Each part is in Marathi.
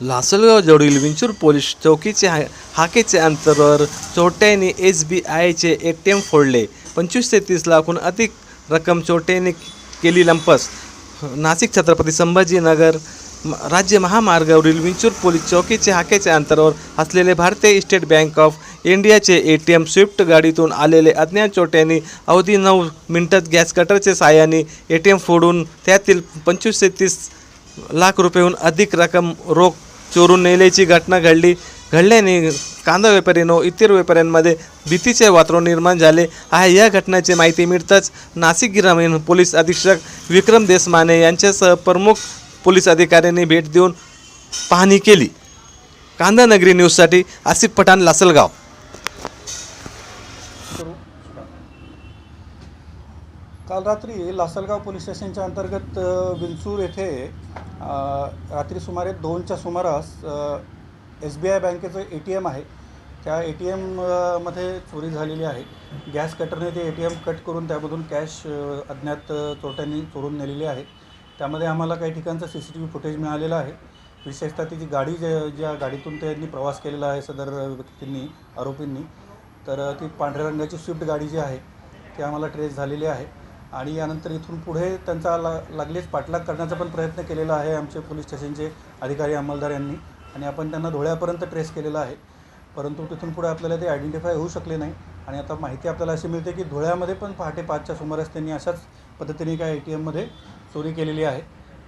लासलगाव जवळील विंचूर पोलीस चौकीचे हा हाकेचे अंतरावर चोरट्यांनी एस बी आयचे ए टी एम फोडले. पंचवीस ते तीस लाखहून अधिक रक्कम चोरट्यांनी केली लंपस. नाशिक छत्रपती संभाजीनगर म- राज्य महामार्गावरील विंचूर पोलीस चौकीचे हाकेच्या अंतरावर असलेले भारतीय स्टेट बँक ऑफ इंडियाचे ए टी एम स्विफ्ट गाडीतून आलेले अज्ञात चोट्यांनी अवधी नऊ मिनिटात गॅस कटरच्या साहाय्याने ए टी एम फोडून त्यातील पंचवीस ते तीस लाख रुपयेहून अधिक रक्कम रोख चोरून नेल्याची घटना घडली. घडल्याने कांदा व्यापारीनो इतर व्यापाऱ्यांमध्ये भीतीचे वातावरण निर्माण झाले आहे. या घटनेची माहिती मिळताच नाशिक ग्रामीण पोलीस अधीक्षक विक्रम देशमाने यांच्यासह प्रमुख पोलीस अधिकाऱ्यांनी भेट देऊन पाहणी केली. कांदा नगरी न्यूजसाठी आसिफ पठाण लासलगाव. काल रात्री लासलगाव पोलीस स्टेशनच्या अंतर्गत विंचूर येथे रात्री सुमारे दोनच्या सुमारास एस बी आय बँकेचं ए टी एम आहे. त्या ए टी एममध्ये चोरी झालेली आहे. गॅस कटरने ते ए टी एम कट करून त्यामधून कॅश अज्ञात चोरट्यांनी चोरून नेलेली आहे. त्यामध्ये आम्हाला काही ठिकाणचं C C T V footage मिळालेलं आहे. विशेषतः ती जी गाडी ज्या ज्या गाडीतून त्यांनी प्रवास केलेला आहे सदर व्यक्तींनी आरोपींनी तर ती पांढऱ्या रंगाची स्विफ्ट गाडी जी आहे ती आम्हाला ट्रेस झालेली आहे. आणि यानंतर इथून पुढे त्यांचा ला लागलीच पाठलाग करण्याचा पण प्रयत्न केलेला आहे आमचे पोलीस स्टेशनचे अधिकारी अंमलदार यांनी. आणि आपण त्यांना धुळ्यापर्यंत ट्रेस केलेला आहे. परंतु तिथून पुढे आपल्याला ते आयडेंटिफाय होऊ शकले नाही. आणि आता माहिती आपल्याला अशी मिळते की धुळ्यामध्ये पण पहाटे पाचच्या सुमारास त्यांनी अशाच पद्धतीने काय ए टी एममध्ये चोरी केलेली आहे.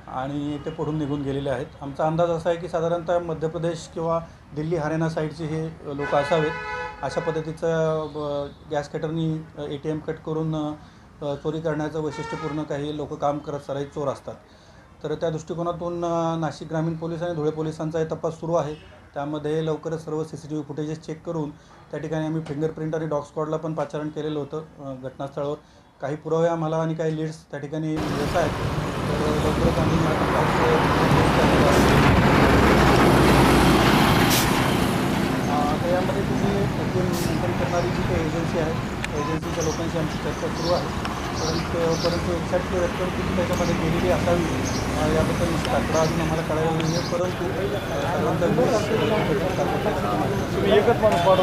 आणि ते पडून निघून गेलेले आहेत. आमचा अंदाज असा आहे की साधारणतः मध्य प्रदेश किंवा दिल्ली हरियाणा साईडचे हे लोक असावेत. अशा पद्धतीचं गॅस कटरनी ए टी एम कट करून चोरी करण्याचं वैशिष्ट्यपूर्ण काही लोक काम करत सराईत चोर असतात. तर त्या दृष्टिकोनातून नाशिक ग्रामीण पोलीस आणि धुळे पोलिसांचा हे तपास सुरू आहे. त्यामध्ये लवकरच सर्व C C T V footages check करून त्या ठिकाणी आम्ही फिंगरप्रिंट आणि डॉग स्क्वॉडला पण पाचारण केलेलं होतं घटनास्थळावर. काही पुरावे आम्हाला आणि काही लीड्स त्या ठिकाणी मिळत आहेत. तर लवकरच आम्ही यामध्ये तुम्ही करणारी जी काही एजन्सी आहे एजन्सीच्या लोकांशी आमची चर्चा सुरू आहे. परंतु परंतु एक्झॅक्ट रक्कम किती त्याच्यामध्ये गेलेली असावी याबद्दल निश्चित आकडा अजून आम्हाला कळायला नाही आहे परंतु अ,